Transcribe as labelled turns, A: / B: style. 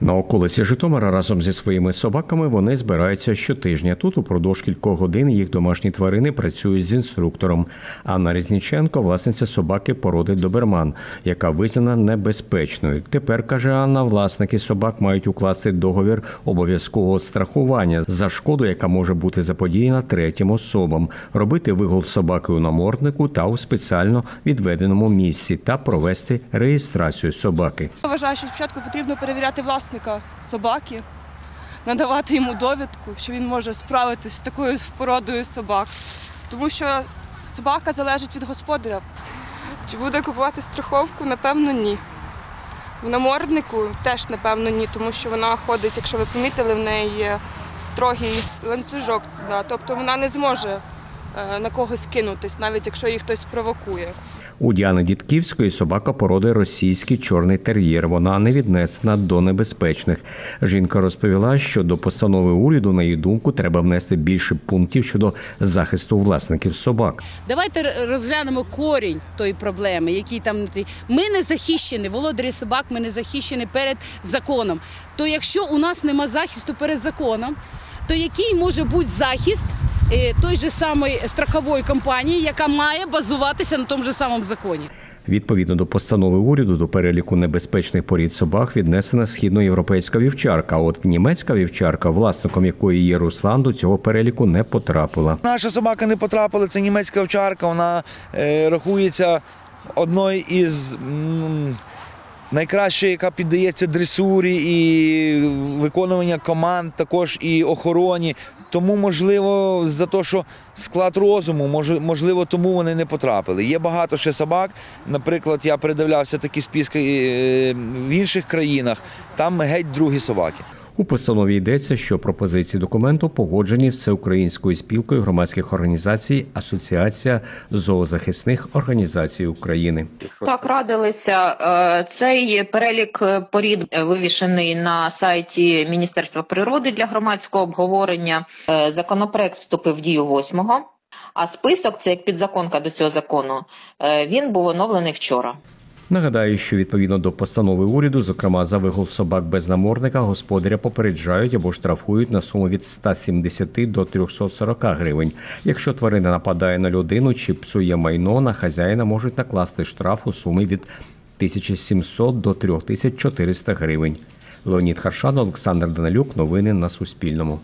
A: На околиці Житомира разом зі своїми собаками вони збираються щотижня. Тут упродовж кількох годин їх домашні тварини працюють з інструктором. Анна Різніченко, власниця собаки породи Доберман, яка визнана небезпечною. Тепер каже Анна, власники собак мають укласти договір обов'язкового страхування за шкоду, яка може бути заподіяна третім особам, робити вигул собаки у наморднику та у спеціально відведеному місці та провести реєстрацію собаки.
B: Вважаю, що спочатку потрібно перевіряти власника собаки, надавати йому довідку, що він може справитися з такою породою собак. Тому що собака залежить від господаря. Чи буде купувати страховку? Напевно, ні. В наморднику теж, напевно, ні, тому що вона ходить, якщо ви помітили, в неї є строгий ланцюжок. Тобто вона не зможе на когось кинутись, навіть якщо її хтось провокує.
A: У Діани Дідківської собака породи російський чорний тер'єр. Вона не віднесена до небезпечних. Жінка розповіла, що до постанови уряду, на її думку, треба внести більше пунктів щодо захисту власників собак.
C: Давайте розглянемо корінь тої проблеми, який там. Ми не захищені, володарі собак, ми не захищені перед законом. То якщо у нас нема захисту перед законом, то який може бути захист е, той же самої страхової компанії, яка має базуватися на тому же самому законі?
A: Відповідно до постанови уряду, до переліку небезпечних порід собак віднесена східноєвропейська вівчарка. От німецька вівчарка, власником якої є Руслан, до цього переліку не потрапила.
D: Наша собака не потрапила, це німецька овчарка, вона е, рахується одною із м, найкращої, яка піддається дресурі і виконування команд, також і охороні. Тому, можливо, за те, що склад розуму, можливо, тому вони не потрапили. Є багато ще собак. Наприклад, я передивлявся такі списки е, в інших країнах, там геть другі собаки.
A: У постанові йдеться, що пропозиції документу погоджені всеукраїнською спілкою громадських організацій Асоціація зоозахисних організацій України.
E: Так, радилися. Е, Цей перелік порід вивішений на сайті Міністерства природи для громадського обговорення. Е, Законопроект вступив в дію 8-го, а список, це як підзаконка до цього закону, е, він був оновлений вчора.
A: Нагадаю, що відповідно до постанови уряду, зокрема за вигул собак без намордника, господаря попереджають або штрафують на суму від 170 до 340 гривень. Якщо тварина нападає на людину чи псує майно, на хазяїна можуть накласти штраф у сумі від 1700 до 3400 гривень. Леонід Харшан, Олександр Данилюк. Новини на Суспільному.